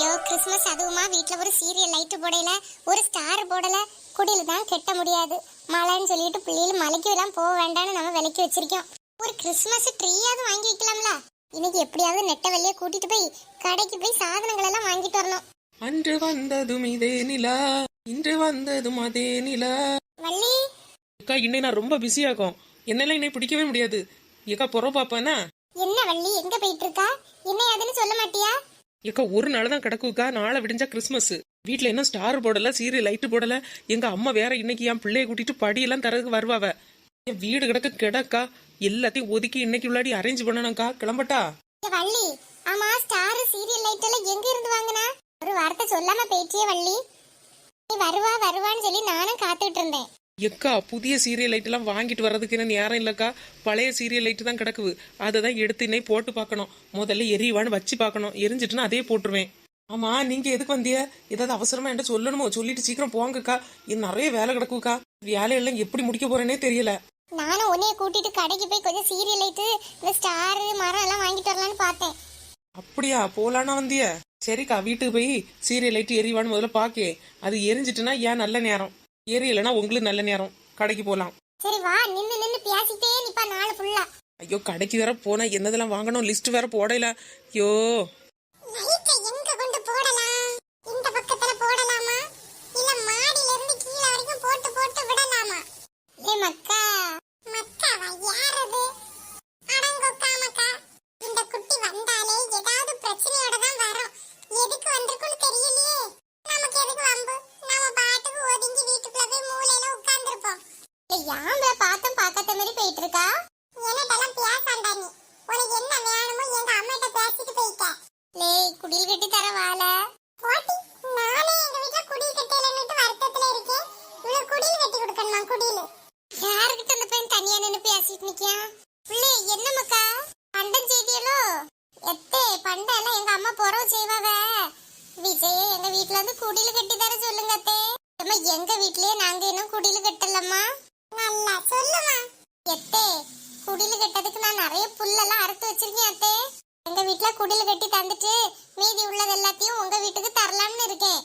ஐயோ கிறிஸ்மஸ் அதுவுமா? வீட்ல ஒரு சீரியல் லைட் போடல ஒரு ஸ்டார் போடல. குடில் தான் கெட்ட முடியாது. மழைன்னு சொல்லிட்டு பிள்ளைகள் மலைக்கு எல்லாம் போக வேண்டாம்னு நம்ம விலைக்கு வச்சிருக்கோம். ஒரு கிறிஸ்மஸ் ட்ரீயாவது வாங்கி வைக்கலாம்ல? இன்னைக்கு எப்படியாவது நெட்ட வெளியே கூட்டிட்டு போய் கடைக்கு போய் சாதனங்கள் எல்லாம் வாங்கிட்டு வரணும். அன்று வந்ததும் இதே நிலா இன்று வந்ததும் அதே நிலா. வள்ளி? அக்கா இன்னை நான் ரொம்ப பிஸியா இருக்கும். என்னால இன்னை பிடிக்கவே முடியாது. ஏக்கா புற பாப்பானா? என்ன வள்ளி எங்க போயிட்டு இருக்கா? என்ன சொல்ல மாட்டியா? ஏக்கா ஒரு நாள் தான் கிடக்குக்கா நாளை விடிஞ்சா கிறிஸ்மஸ். வீட்டில் என்ன ஸ்டார் போடல சீரியல் லைட்டு போடல எங்க அம்மா வேற இன்னைக்கு என் பிள்ளைய கூட்டிட்டு படியெல்லாம் தரதுக்கு வருவாவ. என் வீடு கிடக்க கிடக்கா எல்லாத்தையும் ஒதுக்கி இன்னைக்கு உள்ளாடி அரேஞ்ச் பண்ணணும்க்கா கிளம்பட்டா? வள்ளி ஆமா ஸ்டார் சீரியல் லைட் எல்லாம் எங்க இருந்து வாங்குனா? ஒரு வார்த்தை சொல்லாம பேச்சியே வள்ளி. நீ வருவா வருவான்னு சொல்லி நானும் காத்துட்டு இருந்தேன். எக்கா புதிய சீரியல் லைட் எல்லாம் வாங்கிட்டு வர்றதுக்கு என்ன நேரம் இல்லக்கா. பழைய சீரியல் லைட் தான் கிடக்குது. அதை தான் எடுத்து இன்னை போட்டு பார்க்கணும். முதல்ல எரிவான்னு வச்சு பார்க்கணும். எரிஞ்சிட்டுனா அதே போட்டுருவேன். ஆமா நீங்க எதுக்கு வந்திய ஏதாவது அவசரமா என்கிட்ட சொல்லணுமோ? சொல்லிட்டு சீக்கிரம் போங்கக்கா. இது நிறைய வேலை கிடக்குக்கா. வேலையெல்லாம் எப்படி முடிக்க போறேனே தெரியல. நானும் உன்னைய கூட்டிட்டு கடைக்கு போய் கொஞ்சம் சீரியல் லைட்டு இந்த ஸ்டார் மரம் எல்லாம் வாங்கிட்டு வரலான்னு பார்த்தேன். அப்படியா? போலானா வந்திய. சரிக்கா வீட்டுக்கு போய் சீரியல் லைட் எரிவான்னு முதல்ல பாக்கே அது எரிஞ்சிட்டுனா ஏன் நல்ல நேரம்? எரியலைன்னா உங்களுக்கு நல்ல நேரம் கடைக்கு போலாம். சரி வா நின்னு நின்னு பேசிட்டே நிப்பா நாள் ஃபுல்லா ஐயோ கடைக்கு வேற போனா என்னதெல்லாம் வாங்கணும்? லிஸ்ட் வேற போடல. ஐயோ. நிக்கியா? பிள்ளை என்ன மக்கா? பண்டம் செய்தியலோ? எத்தே பண்டம் எல்லாம் எங்க அம்மா புறவு செய்வாவ? விஜய எங்க வீட்ல வந்து குடில் கட்டி தர சொல்லுங்க அத்தே. அம்மா எங்க வீட்லயே நாங்க இன்னும் குடில் கட்டலம்மா? நல்லா சொல்லுமா. எத்தே குடில் கட்டதுக்கு நான் நிறைய புல்லெல்லாம் அறுத்து வச்சிருக்கேன் அத்தே. எங்க வீட்ல குடில் கட்டி தந்துட்டு மீதி உள்ளது எல்லாத்தையும் உங்க வீட்டுக்கு தரலாம்னு இருக்கேன்.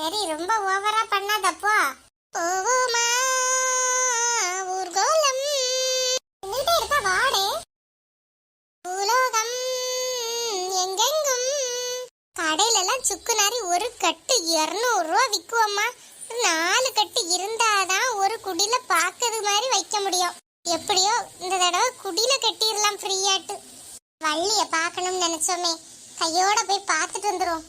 சரி ரொம்ப ஓவரா பண்ணாதப்போ ஓமா ஊர்கோலம். நின்னுட்டே இருக்க வாடே. உலோகம் எங்கெங்கும். கடையில எல்லாம் சுக்கு நாரி ஒரு கட்டு இருநூறு ரூபா விற்குவோம்மா நாலு கட்டு இருந்தாதான் ஒரு குடில பாக்குறது மாதிரி வைக்க முடியும். எப்படியோ இந்த தடவை குடில கட்டிடலாம் ஃப்ரீயாட்டு. வள்ளிய பார்க்கணும்னு நினைச்சோமே. கையோட போய் பார்த்துட்டு வந்துரும்.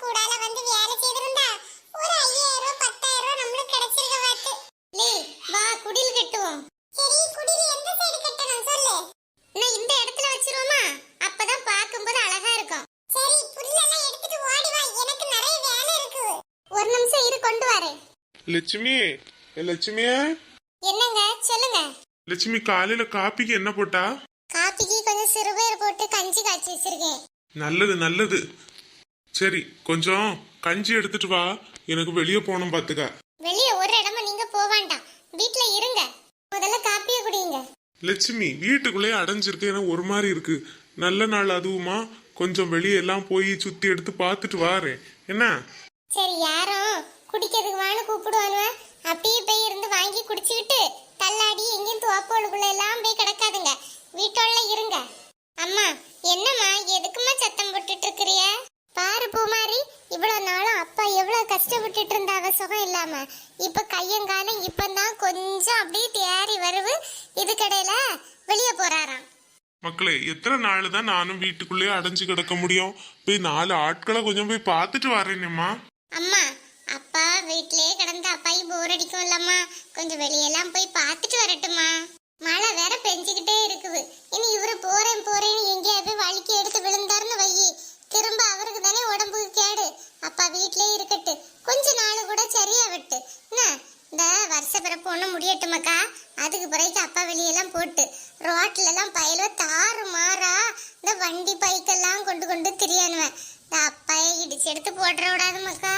கூடால வந்து வேலை செய்திருந்தா ஒரு ஐயாயிரம் ரூபாய் பத்தாயிரம் ரூபாய் நம்மளுக்கு கிடைச்சிருக்க வாத்து லே வா குடில் கட்டுவோம் சரி குடில் எந்த சைடு கட்டணும் சொல்லு நான் இந்த இடத்துல வச்சிருவோமா அப்பதான் பார்க்கும்போது அழகா இருக்கும் சரி புல்லெல்லாம் எடுத்துட்டு ஓடி வா எனக்கு நிறைய வேலை இருக்கு ஒரு நிமிஷம் இரு கொண்டு வரேன் லட்சுமி ஏ லட்சுமியே என்னங்க சொல்லுங்க. லட்சுமி காலையில காப்பிக்கு என்ன போட்டா? காப்பிக்கு கொஞ்சம் சிறுபயிர் போட்டு கஞ்சி காய்ச்சி வச்சிருக்கேன். நல்லது நல்லது. சரி கொஞ்சம் கஞ்சி எடுத்துட்டு வா. எனக்கு வெளியே போகணும் பாத்துக்க. வெளியே ஒரு இடமா நீங்க போக வேண்டாம். வீட்ல இருங்க. முதல்ல காப்பியை குடிங்க. லட்சுமி வீட்டுக்குள்ளே அடைஞ்சிருக்கு எனக்கு ஒரு மாதிரி இருக்கு. நல்ல நாள் அதுவுமா? கொஞ்சம் வெளியே எல்லாம் போய் சுத்தி எடுத்து பார்த்துட்டு வாரேன். என்ன? சரி யாரும் குடிக்கிறதுக்கு வான்னு கூப்பிடுவானுவ. குடிச்சுக்கிட்டு தள்ளாடி எங்கேயும் தோப்போளுக்குள்ள எல்லாம் போய் கிடக்காதுங்க. வீட்டோட இருங்க. அம்மா என்னம்மா எதுக்கும்மா சத்தம் போட்டுட்டு இருக்கிறிய பாரு பூமாரி இவ்வளவு நாளும் அப்பா எவ்வளவு கஷ்டப்பட்டுட்டு இருந்தாவ சுகம் இல்லாம. இப்ப கையங்காலம் இப்பதான் கொஞ்சம் அப்படியே தேறி வருவு. இதுக்கடையில வெளியே போறாராம். மக்களே எத்தனை நாள் தான் நானும் வீட்டுக்குள்ளேயே அடைஞ்சு கிடக்க முடியும்? போய் நாலு ஆட்களை கொஞ்சம் போய் பார்த்துட்டு வரேனேம்மா. அம்மா அப்பா வீட்லயே கிடந்து அப்பாயி போர் அடிக்கும் இல்லம்மா கொஞ்சம் வெளியெல்லாம் போய் பார்த்துட்டு வரட்டுமா மழை வேற பெஞ்சுக்கிட்டே இருக்குது. இனி இவரு போறேன் போறேன்னு எங்கேயாவது வலிக்கு எடுத்து விழுந்தாருன்னு வையி. திரும்ப அவருக்கு தானே உடம்புக்கு கேடு. அப்பா வீட்லயே இருக்கட்டு. கொஞ்ச நாள் கூட சரியா விட்டு. என்ன? இந்த வருஷ பிறப்பு ஒன்றும் முடியட்டுமாக்கா? அதுக்கு பிறகு அப்பா வெளியெல்லாம் போட்டு. ரோட்லெல்லாம் பயில தாறு மாறா இந்த வண்டி பைக்கெல்லாம் கொண்டு கொண்டு திரியானுவேன் இந்த அப்பாயை இடிச்சு எடுத்து போட்டுற விடாதுமாக்கா.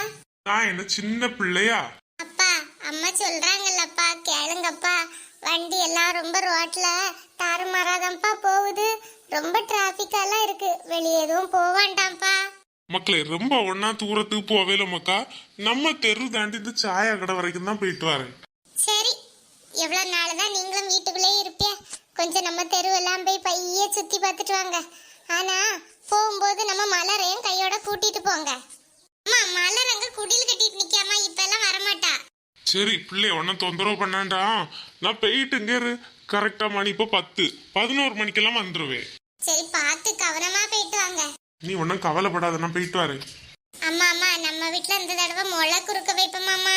நான் என்ன சின்ன பிள்ளையா? அப்பா அம்மா சொல்றாங்கல்லப்பா கேளுங்கப்பா. வண்டி எல்லாம் ரொம்ப ரோட்ல. தாறுமாறாதான்ப்பா போகுது. ரொம்ப டிராபிக்காலாம் இருக்கு. வெளியே எதுவும் போக வேண்டாம்ப்பா. மக்களே ரொம்ப ஒன்னா தூரத்துக்கு போவேல மக்கா. நம்ம தெரு தாண்டி இந்த சாயா கடை வரைக்கும் தான் போயிட்டு வரேன். சரி எவ்வளவு நாள் தான் நீங்களும் வீட்டுக்குள்ளே இருப்பியா கொஞ்சம் நம்ம தெருவெல்லாம் போய் பைய சுத்தி பார்த்துட்டு வாங்க. ஆனா போகும்போது நம்ம மலரையும் கையோட கூட்டிட்டு போங்க. அம்மா மலர் அங்க குடில் கட்டிட்டு நிக்காம இப்ப எல்லாம் வரமாட்டா. சரி பிள்ளை ஒன்னும் தொந்தரவு பண்ணாண்டா. நான் போயிட்டு இங்க இரு. கரெக்டா மணி இப்போ பத்து. பதினோரு மணிக்கெல்லாம் வந்துருவேன். சரி பார்த்து கவனமா போயிட்டு வாங்க. நீ ஒன்னும் கவலைப்படாத நான் போயிட்டு வரேன். அம்மா அம்மா நம்ம வீட்ல இந்த தடவை முளை குறுக்க வைப்போமாமா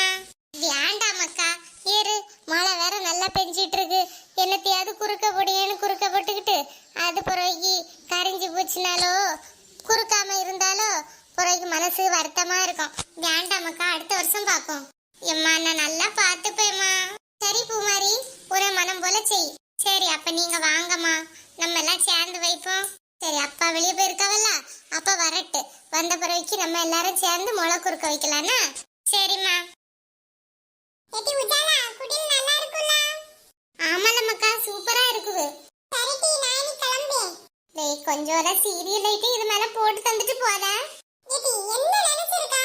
வேண்டாம் அக்கா. ஏறு மழை வேற நல்லா பெஞ்சிட்டு இருக்கு. என்னத்தையாவது குறுக்க பொடியேன்னு குறுக்க போட்டுக்கிட்டு அது பிறகு கரைஞ்சி போச்சுனாலோ? பிறகு மனசு வருத்தமா இருக்கும். வேண்டாம் அக்கா அடுத்த வருஷம் பார்ப்போம். எம்மா நான் நல்லா பார்த்துப்பேம்மா. சரி பூமாரி ஒரு மனம் போல செய். சரி அப்ப நீங்க வாங்கம்மா. நம்ம எல்லாம் சேர்ந்து வைப்போம். சரி அப்பா வெளியே போயிருக்காவல்ல? அப்ப வரட்டு. வந்த பிறகு நம்ம எல்லாரும் சேர்ந்து முளை குறுக்க வைக்கலாம்னா? சரிம்மா. ஆமால மக்கா சூப்பரா இருக்குது. கொஞ்சம் சீரியல் லைட் இது மேல போட்டு தந்துட்டு போல என்ன நினைச்சிருக்கா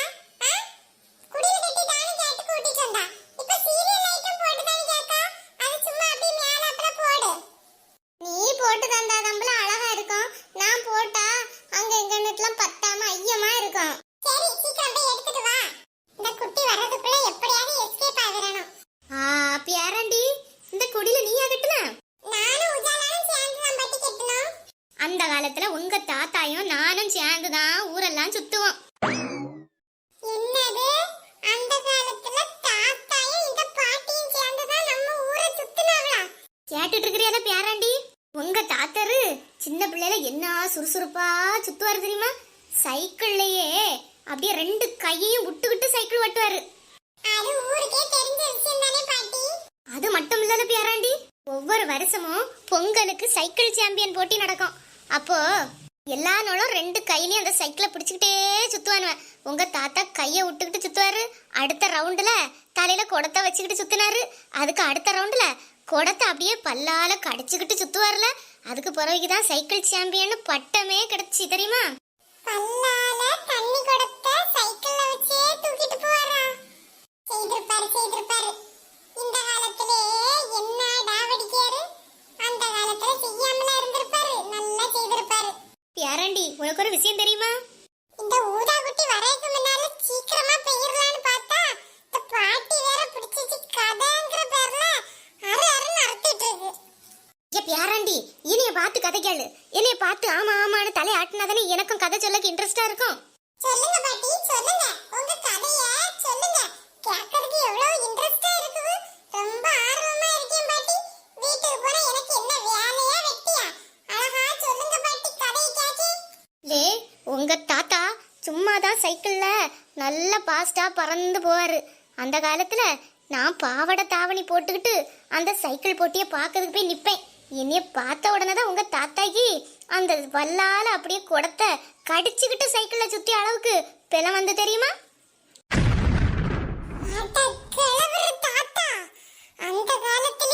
குடியில் கட்டி தானே கேட்டு கூட்டிட்டு வந்தா இப்ப சீரியல் லைட்டும் போட்டு தானே கேட்கா அது சும்மா அப்படியே மேல அப்புறம் போடு நீ போட்டு தந்தா தம்பல அழகா இருக்கும் நான் போட்டா அங்க எங்க நெட்லாம் பத்தாம ஐயமா இருக்கும் சரி சீக்கிரம் போய் எடுத்துட்டு வா இந்த குட்டி வர்றதுக்குள்ள எப்படியாவது எஸ்கேப் ஆகிரணும் ஆ பேரண்டி இந்த குடில நீ கட்டுன நானும் உஜாலாலும் சேர்ந்து தான் பட்டி கட்டணும் அந்த காலத்துல உங்க தாத்தாயும் நானும் சேர்ந்து தான் ஊரெல்லாம் சுத்துவோம் என்னது அந்த காலத்துல தாத்தாயும் இந்த பாட்டியும் சேர்ந்து தான் நம்ம ஊரை சுத்துனாங்களா கேட்டுட்டு இருக்கிறியால பேராண்டி உங்க தாத்தரு சின்ன பிள்ளைல என்ன சுறுசுறுப்பா சுத்துவாரு தெரியுமா? சைக்கிள்லயே அப்படியே ரெண்டு கையையும் விட்டுக்கிட்டு சைக்கிள் ஓட்டுவாரு. அது மட்டும் இல்லல பேராண்டி ஒவ்வொரு வருஷமும் பொங்கலுக்கு சைக்கிள் சாம்பியன் போட்டி நடக்கும். அப்போ எல்லா நாளும் ரெண்டு கையிலயும் அந்த சைக்கிளை பிடிச்சுக்கிட்டே சுத்துவானுவேன் உங்க தாத்தா கையை விட்டுக்கிட்டு சுத்துவாரு. அடுத்த ரவுண்டுல தலையில குடத்தை வச்சுக்கிட்டு சுத்தினாரு. அதுக்கு அடுத்த ரவுண்டுல குடத்தை அப்படியே பல்லால கடிச்சுக்கிட்டு சுத்துவார்ல. அதுக்கு பிறகுதான் சைக்கிள் சாம்பியன் பட்டமே கிடைச்சி தெரியுமா? பல்லால தண்ணி குடத்தை சைக்கிள்ல வச்சே தூக்கிட்டு போவாரா செய்திருப்பாரு செய்திருப்பாரு. இந்த காலத்திலே என்ன டாவடிக்காரு அந்த காலத்துல செய்யாமல இருந்திருப்பாரு. நல்லா செய்திருப்பாரு. யாரண்டி உனக்கு ஒரு விஷயம் தெரியுமா? இந்த ஊதா குட்டி வரதுக்கு முன்னால சீக்கிரமா பெயிரலான்னு பார்த்தா இந்த பாட்டி வேற பிடிச்சிச்சு கதைங்கிற பேர்ல அரு அருன்னு அறுத்துட்டு இருக்கு ஏ பியாராண்டி இனிய பார்த்து கதை கேளு என்னைய பார்த்து ஆமா ஆமான்னு தலை ஆட்டினாதானே எனக்கும் கதை சொல்லக்கு இன்ட்ரெஸ்டா இருக்கும் சொல்லுங்க பாட்டி சொல்லுங்க உங்க கதைய சொல்லுங்க கேட்கறதுக்கு எவ்வளவு இன்ட்ரெஸ்டா இருக்குது ரொம்ப ஆர்வமா இருக்கேன் பாட்டி வீட்டுக்கு போனா எனக்கு என்ன வேலையா வெட்டியா அழகா சொல்லுங்க பாட்டி கதையை கேட்கி லே உங்க தாத்தா சும்மா தான் சைக்கிளில் நல்ல பாஸ்டாக பறந்து போவார். அந்த காலத்தில் நான் பாவாடை தாவணி போட்டுக்கிட்டு அந்த சைக்கிள் போட்டியை பார்க்கறதுக்கு போய் நிற்பேன் என்னைய பார்த்த உடனே தான் உங்கள் தாத்தாக்கி அந்த வல்லால் அப்படியே குடத்தை கடிச்சுக்கிட்டு சைக்கிளில் சுற்றி அளவுக்கு பிளம் வந்து தெரியுமா? அந்த காலத்துல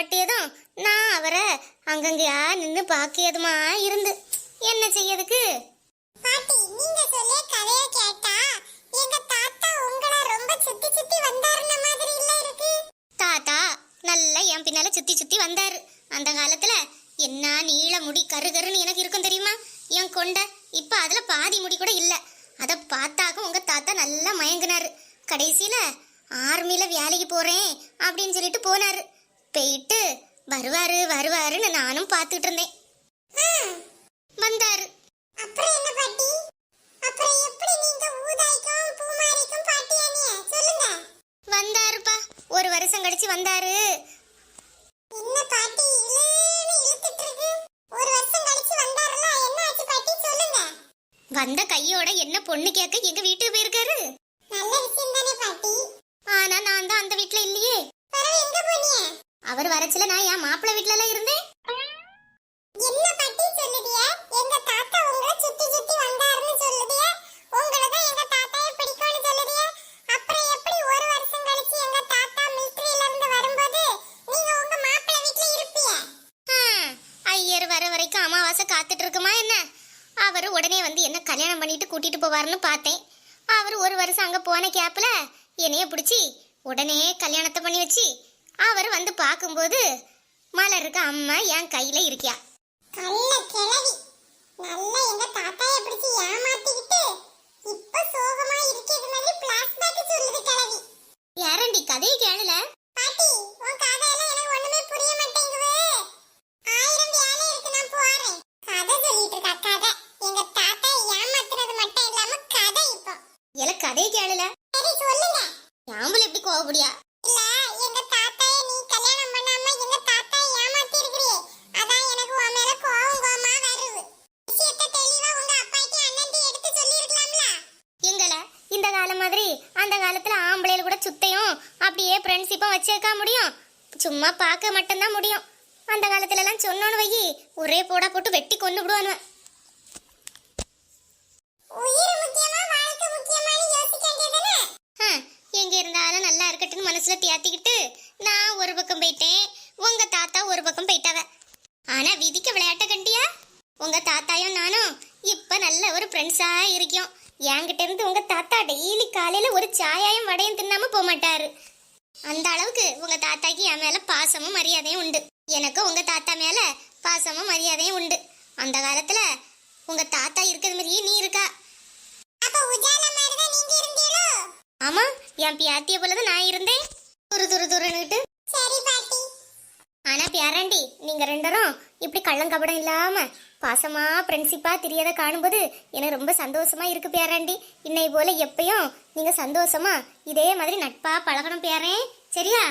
சைக்கிள் ஓட்டியதும் நான் அவரை அங்கங்கயா நின்னு பாக்கியதுமா இருந்து. என்ன செய்யதுக்கு? பாட்டி நீங்க சொல்லே கதைய கேட்டா எங்க தாத்தா உங்களை ரொம்ப சுத்தி சுத்தி வந்தாருன மாதிரி இல்ல இருக்கு? தாத்தா நல்லா என் பின்னால சுத்தி சுத்தி வந்தாரு. அந்த காலத்துல என்ன நீள முடி கரு கருன்னு எனக்கு இருக்கும் தெரியுமா? என் கொண்ட இப்ப அதுல பாதி முடி கூட இல்ல. அத பார்த்தாக்க உங்க தாத்தா நல்லா மயங்கினாரு. கடைசியில ஆர்மில வேலைக்கு போறேன் அப்படின்னு சொல்லிட்டு போனாரு. போயிட்டு வருவாரு வருவாருன்னு நானும் பார்த்துட்டு இருந்தேன். வந்தாரு. அப்புறம் என்ன பாட்டி? அப்புறம் எப்படி நீங்க ஊதாய்க்கும் பூமாரிக்கும் பாட்டியானிய சொல்லுங்க. வந்தாருப்பா. ஒரு வருஷம் கழிச்சு வந்தாரு. என்ன பாட்டி? இழுன்னு இழுத்துட்டு இருக்கு. ஒரு வருஷம் கழிச்சு வந்தாருல என்ன ஆச்சு பாட்டி? சொல்லுங்க. வந்த கையோட என்ன பொண்ணு கேட்க எங்க வீட்டுக்கு போயிருக்காரு நல்ல விஷயம் தானே பாட்டி ஆனா நான் தான் அந்த வீட்ல இல்லையே எங்க போனீங்க அவர் வரச்சுல நான் என் மாப்பிள்ளை வீட்ல எல்லாம் இருந்தேன். என்ன பாட்டி சொல்லுதிய? எங்க தாத்தா உங்களை சுத்தி சுத்தி வந்தாருன்னு சொல்லுதிய? உங்களை தான் எங்க தாத்தாயை பிடிக்கும்னு சொல்லுதிய? அப்புறம் எப்படி ஒரு வருஷம் கழிச்சு எங்க தாத்தா மிலிட்டரியில இருந்து வரும்போது நீங்க உங்க மாப்பிள்ளை வீட்ல இருப்பீங்க? ஐயர் வர வரைக்கும் அமாவாசை காத்துட்டு இருக்குமா என்ன? அவர் உடனே வந்து என்ன கல்யாணம் பண்ணிட்டு கூட்டிட்டு போவாருன்னு பார்த்தேன். அவர் ஒரு வருஷம் அங்க போன கேப்ல என்னைய பிடிச்சி உடனே கல்யாணத்தை பண்ணி வச்சு அவர் வந்து பார்க்கும்போது மலருக்கு அம்மா என் கையில இருக்கியா? கள்ள கிழவி. நல்லா எங்க தாத்தாய பிடிச்சு ஏமாத்திக்கிட்டு இப்ப சோகமா இருக்கிறது மாதிரி பிளாஷ்பேக் சொல்லுது கிழவி. யாரண்டி கதையை கேளல? பாட்டி உன் கதையில எனக்கு ஒண்ணுமே புரிய மாட்டேங்குது. ஆயிரம் வேலை இருக்கு நான் போறேன். கதை சொல்லிட்டு இருக்கா கதை. எங்க தாத்தா ஏமாத்துறது மட்டும் இல்லாம கதை இப்போ. எல கதையை கேளல? சரி சொல்லுங்க. யாம்பல் எப்படி கோவப்படியா அந்த காலத்துல ஆம்பளையில கூட சுத்தையும் அப்படியே ஃப்ரெண்ட்ஷிப்பும் வச்சிருக்க முடியும். சும்மா பார்க்க மட்டும்தான் முடியும். அந்த காலத்துல எல்லாம் சொன்னோன்னு வையி ஒரே போடா போட்டு வெட்டி கொண்டு விடுவானுவ. உயிர் முக்கியமா வாழ்க்கை முக்கியமானு யோசிக்க வேண்டியதானே எங்க இருந்தாலும் நல்லா இருக்கட்டும்னு மனசுல தியாத்திக்கிட்டு நான் ஒரு பக்கம் போயிட்டேன் உங்க தாத்தா ஒரு பக்கம் போயிட்டாவ. ஆனா விதிக்க விளையாட்ட கண்டியா? உங்க தாத்தாயும் நானும் இப்ப நல்ல ஒரு ஃப்ரெண்ட்ஸா இருக்கோம். என்கிட்ட இருந்து உங்க தாத்தா டெய்லி காலையில ஒரு சாயாயும் வடையும் தின்னாம போக மாட்டாரு அந்த அளவுக்கு உங்க தாத்தாக்கு என் மேல பாசமும் மரியாதையும் உண்டு. எனக்கும் உங்க தாத்தா மேல பாசமும் மரியாதையும் உண்டு. அந்த காலத்துல உங்க தாத்தா இருக்கிறது மாதிரியே நீ இருக்கா? ஆமா என் பியாத்திய போலதான் நான் இருந்தேன். துரு துரு துருன்னுட்டு. ஆனா பியாராண்டி நீங்க ரெண்டரும் இப்படி கள்ளங்கபடம் இல்லாம பாசமா ஃப்ரெண்ட்ஷிப்பா தெரியாத காணும்போது எனக்கு ரொம்ப சந்தோஷமா இருக்கு பியாராண்டி இன்னை போல எப்பயும் நீங்க சந்தோஷமா இதே மாதிரி நட்பா பழகணும் பேரேன் சரியா?